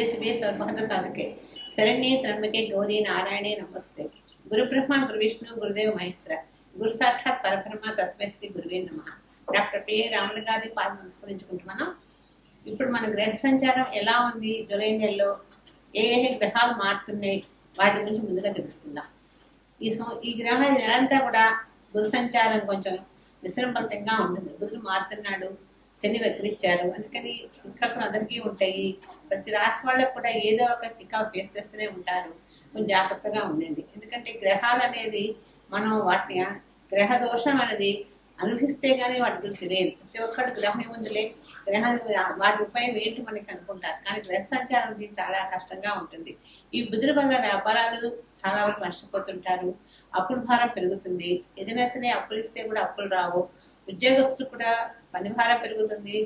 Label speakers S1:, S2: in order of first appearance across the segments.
S1: దేशिवे सर्वभूत సాధకే శరణ్యే త్రంబకే గౌరి నారాయణే నమస్తే గురు బ్రహ్మ గురు విష్ణు గురుదేవ మహేశ్వర గురు సాక్షాత్ పరబ్రహ్మ తస్మై శ్రీ గురువే నమ డాక్టర్ పిఏ రాముల గారి పాద నమస్కరించుకుంటున్నాం ఇప్పుడు మన గ్రహ సంచారం ఎలా ఉంది జులై నెలలో ఏ ఏ గ్రహాలు మారుతున్నాయి వాటి గురించి ముందుగా తెలుసుకుందాం ఈ ఈ గ్రహాల నెలంతా కూడా గురు సంచారం కొంచెం మిశ్రమఫలితంగా ఉంటుంది బుధుడు మారుతున్నాడు శని వక్రించారు అందుకని చిక్కకులు అందరికీ ఉంటాయి ప్రతి రాశి వాళ్ళకు కూడా ఏదో ఒక చికాకు చేస్తూనే ఉంటారు కొంచెం జాగ్రత్తగా ఉండండి ఎందుకంటే గ్రహాలు అనేది మనం వాటిని గ్రహ దోషం అనేది అనుభవిస్తే కానీ వాటి గురించి లేదు ప్రతి ఒక్కరు గ్రహం ఏముందిలే గ్రహం వాటి ఉపాయం ఏంటి మనకి అనుకుంటారు కానీ గ్రహ సంచారం చాలా కష్టంగా ఉంటుంది ఈ బుద్ధుల వల్ల వ్యాపారాలు చాలా వరకు నష్టపోతుంటారు అప్పుల భారం పెరుగుతుంది ఏదైనా సరే అప్పులు ఇస్తే కూడా అప్పులు రావు ఉద్యోగస్తులు కూడా పని భారం పెరుగుతుంది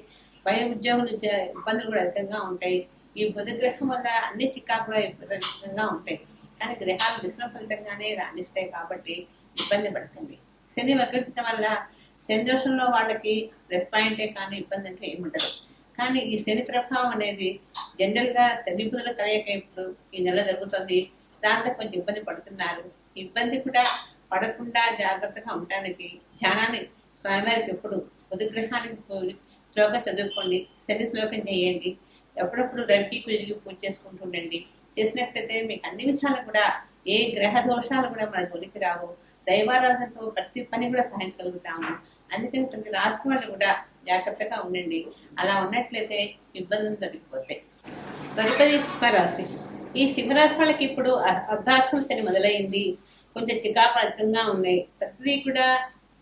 S1: ఉద్యోగం ఉద్యోగులు ఇబ్బందులు కూడా అధికంగా ఉంటాయి ఈ గ్రహం వల్ల అన్ని చికాకులో విపరీతంగా ఉంటాయి కానీ గ్రహాలు విశ్వ ఫలితంగానే రాణిస్తాయి కాబట్టి ఇబ్బంది పడుతుంది శని వక్రత వల్ల శని దోషంలో వాళ్ళకి ప్లస్ పాయింటే కానీ ఇబ్బంది అంటే ఏముంటారు కానీ ఈ శని ప్రభావం అనేది గా శని బుధుల కలయిక ఇప్పుడు ఈ నెల జరుగుతుంది దాంతో కొంచెం ఇబ్బంది పడుతున్నారు ఇబ్బంది కూడా పడకుండా జాగ్రత్తగా ఉండడానికి ధ్యానాన్ని స్వామివారికి ఎప్పుడు ఉదగ్రహానికి శ్లోకం చదువుకోండి శని శ్లోకం చేయండి ఎప్పుడప్పుడు రెడ్డికి విరిగి పూజ చేసుకుంటుండండి చేసినట్లయితే మీకు అన్ని విషయాలు కూడా ఏ గ్రహ దోషాలు కూడా మనకు ఉనికి రావు దైవారాధనతో ప్రతి పని కూడా సహాయం కలుగుతాము అందుకని ప్రతి రాసి వాళ్ళు కూడా జాగ్రత్తగా ఉండండి అలా ఉన్నట్లయితే ఇబ్బందులు తగ్గిపోతాయి తదుపరి సింహరాశి ఈ సింహరాశి వాళ్ళకి ఇప్పుడు అర్ధార్థం శని మొదలైంది కొంచెం చికాకు అధికంగా ఉన్నాయి ప్రతిదీ కూడా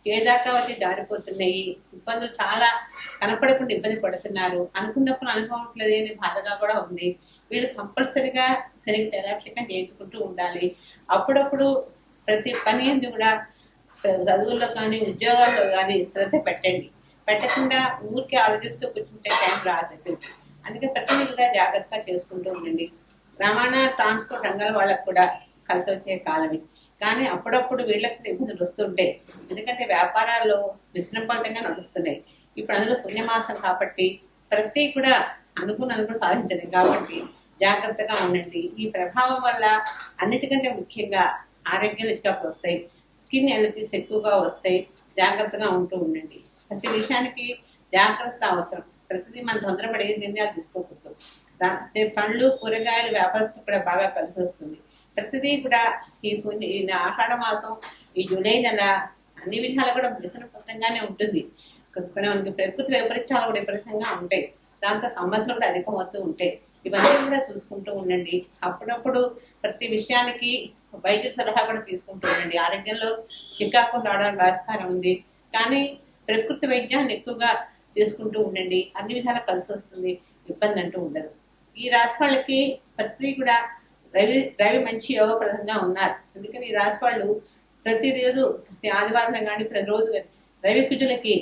S1: చేదాకా వచ్చి జారిపోతున్నాయి ఇబ్బందులు చాలా కనపడకుండా ఇబ్బంది పడుతున్నారు అనుకున్నప్పుడు లేదు అనే బాధగా కూడా ఉంది వీళ్ళు కంపల్సరిగా శరీర దయాక్షికంగా నేర్చుకుంటూ ఉండాలి అప్పుడప్పుడు ప్రతి పని కూడా చదువుల్లో కానీ ఉద్యోగాల్లో కానీ శ్రద్ధ పెట్టండి పెట్టకుండా ఊరికి ఆలోచిస్తూ కూర్చుంటే టైం రాదు అందుకే ప్రతి కూడా జాగ్రత్తగా చేసుకుంటూ ఉండండి రవాణా ట్రాన్స్పోర్ట్ రంగాల వాళ్ళకు కూడా కలిసి వచ్చే కాలమే కానీ అప్పుడప్పుడు వీళ్ళకి ఇబ్బందులు వస్తుంటే ఎందుకంటే వ్యాపారాల్లో విశ్రంపాతంగా నడుస్తున్నాయి ఇప్పుడు అందులో శూన్యమాసం కాబట్టి ప్రతి కూడా అనుకున్న అనుకుని సాధించలేదు కాబట్టి జాగ్రత్తగా ఉండండి ఈ ప్రభావం వల్ల అన్నిటికంటే ముఖ్యంగా ఆరోగ్యం రిస్టాక్ వస్తాయి స్కిన్ ఎలర్జీస్ ఎక్కువగా వస్తాయి జాగ్రత్తగా ఉంటూ ఉండండి ప్రతి విషయానికి జాగ్రత్త అవసరం ప్రతిదీ మనం తొందరపడే నిర్ణయాలు తీసుకోకూడదు పండ్లు కూరగాయలు వ్యాపారస్తులు కూడా బాగా కలిసి వస్తుంది ప్రతిదీ కూడా ఈ శూన్య ఈ ఆషాఢ మాసం ఈ జూలై నెల అన్ని విధాలు కూడా వ్యసనపూరితంగానే ఉంటుంది మనకి ప్రకృతి వైపరీత్యాలు కూడా విపరీతంగా ఉంటాయి దాంతో సమస్యలు కూడా అధికమవుతూ ఉంటాయి ఇవన్నీ కూడా చూసుకుంటూ ఉండండి అప్పుడప్పుడు ప్రతి విషయానికి వైద్య సలహా కూడా తీసుకుంటూ ఉండండి ఆరోగ్యంలో చికాకు రావడానికి ఆస్కారం ఉంది కానీ ప్రకృతి వైద్యాన్ని ఎక్కువగా తీసుకుంటూ ఉండండి అన్ని విధాలు కలిసి వస్తుంది ఇబ్బంది అంటూ ఉండదు ఈ రాసి వాళ్ళకి ప్రతిదీ కూడా రవి రవి మంచి యోగప్రదంగా ఉన్నారు అందుకని ఈ రాసి వాళ్ళు ప్రతిరోజు ప్రతి ఆదివారం కానీ ప్రతిరోజు కానీ దైవ కుజులకి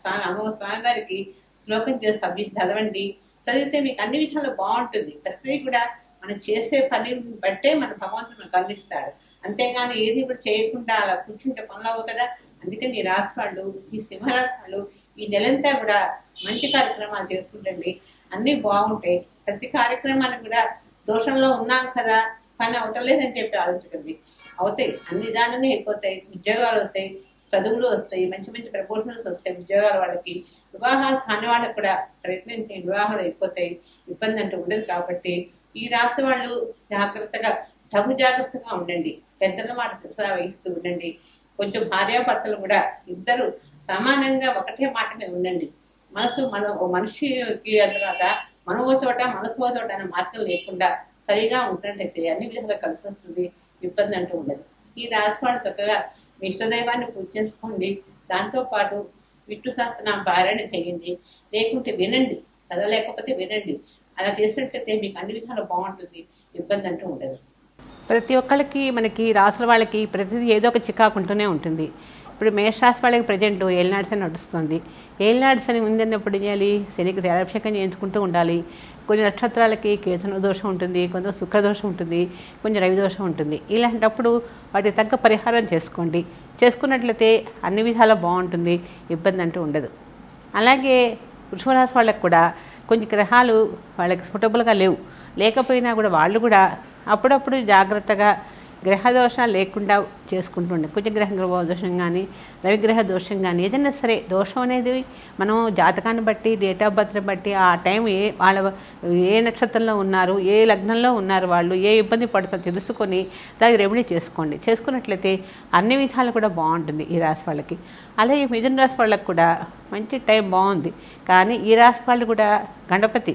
S1: స్వామి అమ్మవ స్వామివారికి శ్లోకం చేసి చదవండి చదివితే మీకు అన్ని విషయాలు బాగుంటుంది ప్రతిదీ కూడా మనం చేసే పని బట్టే మన భగవంతుడు మనకు అందిస్తాడు అంతేగాని ఏది కూడా చేయకుండా అలా కూర్చుంటే పనులు అవ్వవు కదా అందుకని ఈ రాసువాళ్ళు ఈ సింహరాశి ఈ నెలంతా కూడా మంచి కార్యక్రమాలు చేస్తుండండి అన్నీ బాగుంటాయి ప్రతి కార్యక్రమానికి కూడా దోషంలో ఉన్నాం కదా పని లేదని చెప్పి ఆలోచించండి అవుతాయి అన్ని విధానంగా అయిపోతాయి ఉద్యోగాలు వస్తాయి చదువులు వస్తాయి మంచి మంచి ప్రపోజల్స్ వస్తాయి ఉద్యోగాల వాళ్ళకి వివాహాలు కాని వాళ్ళకి కూడా ప్రయత్నించే వివాహాలు అయిపోతాయి ఇబ్బంది అంటూ ఉండదు కాబట్టి ఈ రాశి వాళ్ళు జాగ్రత్తగా తగు జాగ్రత్తగా ఉండండి పెద్దల మాట శిక్ష వహిస్తూ ఉండండి కొంచెం భార్యాభర్తలు కూడా ఇద్దరు సమానంగా ఒకటే మాటనే ఉండండి మనసు మనం మనిషికి తర్వాత మనం చోట మనసు పోతోట చోట అనే మార్గం లేకుండా సరిగా ఉంటున్నట్టయితే అన్ని విధంగా కలిసి వస్తుంది ఇబ్బంది అంటూ ఉండదు ఈ రాసుకోవడం చక్కగా మీ ఇష్టదైవాన్ని పూజ చేసుకోండి దాంతోపాటు విట్టు సహస్రనామ పారాయణ చేయండి లేకుంటే వినండి చదవలేకపోతే వినండి అలా చేసినట్టయితే మీకు అన్ని విధాలు బాగుంటుంది ఇబ్బంది అంటూ ఉండదు
S2: ప్రతి ఒక్కరికి మనకి రాసుల వాళ్ళకి ప్రతిదీ ఏదో ఒక చికాకు ఉంటూనే ఉంటుంది ఇప్పుడు మేషరాశి వాళ్ళకి ప్రజెంట్ ఏలినాడుసని అని నడుస్తుంది ఏలినాడుసని అని ఉందన్నప్పుడు చేయాలి శనికి తెరాభిషేకం చేయించుకుంటూ ఉండాలి కొన్ని నక్షత్రాలకి కేతున దోషం ఉంటుంది కొంత సుఖదోషం ఉంటుంది కొంచెం రవి దోషం ఉంటుంది ఇలాంటప్పుడు వాటికి తగ్గ పరిహారం చేసుకోండి చేసుకున్నట్లయితే అన్ని విధాలా బాగుంటుంది ఇబ్బంది అంటూ ఉండదు అలాగే వృషభరాశి వాళ్ళకు కూడా కొన్ని గ్రహాలు వాళ్ళకి సూటబుల్గా లేవు లేకపోయినా కూడా వాళ్ళు కూడా అప్పుడప్పుడు జాగ్రత్తగా గ్రహదోషాలు లేకుండా చేసుకుంటుండే కుజగ్రహ దోషం కానీ రవిగ్రహ దోషం కానీ ఏదైనా సరే దోషం అనేది మనం జాతకాన్ని బట్టి డేట్ ఆఫ్ బర్త్ని బట్టి ఆ టైం ఏ వాళ్ళ ఏ నక్షత్రంలో ఉన్నారు ఏ లగ్నంలో ఉన్నారు వాళ్ళు ఏ ఇబ్బంది పడుతుందో తెలుసుకొని దాన్ని రెమెడీ చేసుకోండి చేసుకున్నట్లయితే అన్ని విధాలు కూడా బాగుంటుంది ఈ రాశి వాళ్ళకి అలాగే మిథున రాశి వాళ్ళకి కూడా మంచి టైం బాగుంది కానీ ఈ రాశి వాళ్ళు కూడా గణపతి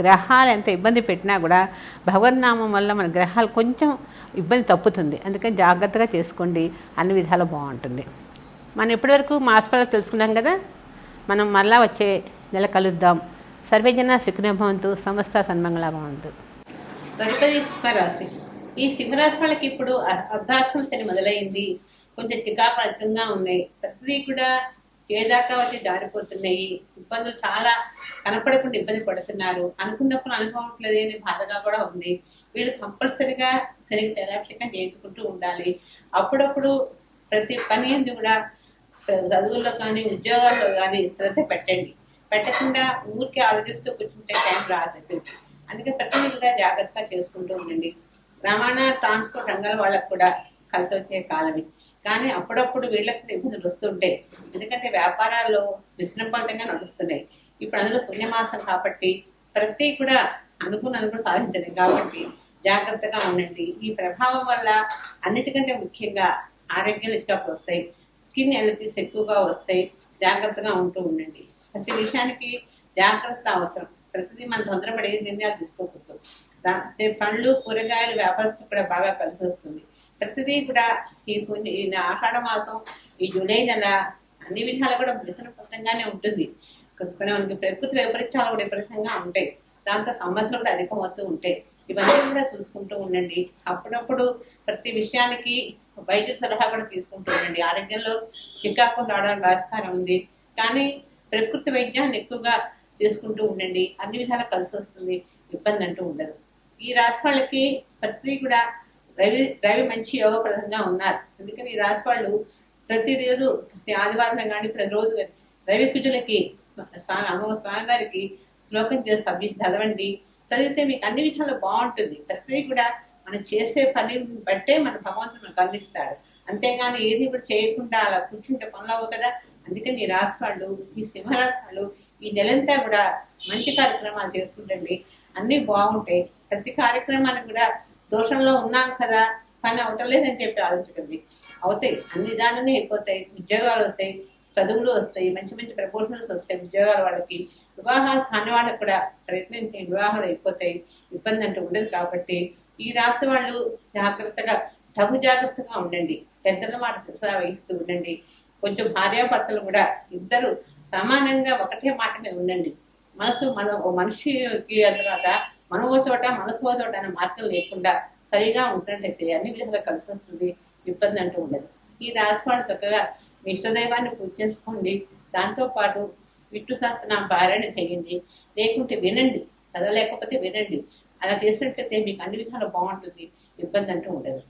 S2: గ్రహాలు ఎంత ఇబ్బంది పెట్టినా కూడా భగవద్నామం వల్ల మన గ్రహాలు కొంచెం ఇబ్బంది తప్పుతుంది అందుకని జాగ్రత్తగా చేసుకోండి అన్ని విధాలు బాగుంటుంది మనం ఇప్పటివరకు మాస్ తెలుసుకున్నాం కదా మనం మళ్ళా వచ్చే నెల కలుద్దాం సర్వేజన భవంతు సంస్థ సన్మంగళ భవంతు
S1: తదుపరి సింహరాశి ఈ సింహరాశి వాళ్ళకి ఇప్పుడు అర్ధార్థం శని మొదలైంది కొంచెం చికాపరితంగా ఉన్నాయి ప్రతిదీ కూడా చేదాకా వచ్చి జారిపోతున్నాయి ఇబ్బందులు చాలా కనపడకుండా ఇబ్బంది పడుతున్నారు అనుకున్నప్పుడు లేదు అనే బాధగా కూడా ఉంది వీళ్ళు కంపల్సరిగా సరిగ్గా తైలాభిషేకం చేయించుకుంటూ ఉండాలి అప్పుడప్పుడు ప్రతి పని కూడా చదువుల్లో కానీ ఉద్యోగాల్లో కానీ శ్రద్ధ పెట్టండి పెట్టకుండా ఊరికి ఆలోచిస్తూ కూర్చుంటే టైం రాదు అందుకే ప్రతి కూడా జాగ్రత్తగా చేసుకుంటూ ఉండండి రవాణా ట్రాన్స్పోర్ట్ రంగాల వాళ్ళకు కూడా కలిసి వచ్చే కాలమే కానీ అప్పుడప్పుడు వీళ్ళకి ఇబ్బందులు వస్తుంటే ఎందుకంటే వ్యాపారాల్లో విశ్రంపంతంగా నడుస్తున్నాయి ఇప్పుడు అందులో శూన్యమాసం కాబట్టి ప్రతి కూడా అనుకున్న అనుకుని సాధించలేదు కాబట్టి జాగ్రత్తగా ఉండండి ఈ ప్రభావం వల్ల అన్నిటికంటే ముఖ్యంగా ఆరోగ్యం నిష్కాలు వస్తాయి స్కిన్ ఎలర్జీస్ ఎక్కువగా వస్తాయి జాగ్రత్తగా ఉంటూ ఉండండి ప్రతి విషయానికి జాగ్రత్త అవసరం ప్రతిదీ మనం తొందరపడే నిర్ణయాలు తీసుకోకూడదు పండ్లు కూరగాయలు వ్యాపారస్తులు కూడా బాగా కలిసి వస్తుంది ప్రతిదీ కూడా ఈ శూన్య ఈ ఆషాఢ మాసం ఈ జూలై నెల అన్ని విధాలు కూడా వ్యసనపూరితంగానే ఉంటుంది కొన్ని మనకి ప్రకృతి వైపరీత్యాలు కూడా విపరీతంగా ఉంటాయి దాంతో సమస్యలు కూడా అధికమవుతూ ఉంటాయి ఇవన్నీ కూడా చూసుకుంటూ ఉండండి అప్పుడప్పుడు ప్రతి విషయానికి వైద్య సలహా కూడా తీసుకుంటూ ఉండండి ఆరోగ్యంలో చికాకు రావడానికి ఆస్కారం ఉంది కానీ ప్రకృతి వైద్యాన్ని ఎక్కువగా తీసుకుంటూ ఉండండి అన్ని విధాలా కలిసి వస్తుంది ఇబ్బంది అంటూ ఉండదు ఈ రాశి వాళ్ళకి ప్రతిదీ కూడా రవి రవి మంచి యోగప్రదంగా ఉన్నారు అందుకని ఈ రాశి వాళ్ళు ప్రతిరోజు ఆదివారం కానీ ప్రతిరోజు కానీ దైవ స్వామి అమ్మ స్వామి వారికి శ్లోకం చదివి చదవండి చదివితే మీకు అన్ని విషయాల్లో బాగుంటుంది ప్రతిదీ కూడా మనం చేసే పని బట్టే మన భగవంతుడు మనకు అందిస్తాడు అంతేగాని ఏది కూడా చేయకుండా అలా కూర్చుంటే పనులు అవ్వవు కదా అందుకని ఈ రాసువాళ్ళు ఈ సింహరాశి ఈ నెలంతా కూడా మంచి కార్యక్రమాలు చేసుకుంటండి అన్నీ బాగుంటాయి ప్రతి కార్యక్రమానికి కూడా దోషంలో ఉన్నాం కదా పని లేదని చెప్పి ఆలోచించండి అవుతాయి అన్ని విధానంగా ఎక్కువతాయి ఉద్యోగాలు వస్తాయి చదువులు వస్తాయి మంచి మంచి ప్రపోజల్స్ వస్తాయి ఉద్యోగాల వాళ్ళకి వివాహాలు కాని వాళ్ళకి కూడా ప్రయత్నించే వివాహాలు అయిపోతాయి ఇబ్బంది అంటూ ఉండదు కాబట్టి ఈ రాశి వాళ్ళు జాగ్రత్తగా తగు జాగ్రత్తగా ఉండండి పెద్దల మాట శిరసా వహిస్తూ ఉండండి కొంచెం భార్యాభర్తలు కూడా ఇద్దరు సమానంగా ఒకటే మాట మీద ఉండండి మనసు మనం మనిషికి తర్వాత మనమో చోట మనసు ఓ చోట అనే మార్గం లేకుండా సరిగా అయితే అన్ని విధంగా కలిసి వస్తుంది ఇబ్బంది అంటూ ఉండదు ఈ రాసిపాడు చక్కగా మీ ఇష్టదైవాన్ని పూజ చేసుకోండి దాంతోపాటు విట్టు నా పారాయణ చేయండి లేకుంటే వినండి లేకపోతే వినండి అలా చేసినట్లయితే మీకు అన్ని విధాలు బాగుంటుంది ఇబ్బంది అంటూ ఉండదు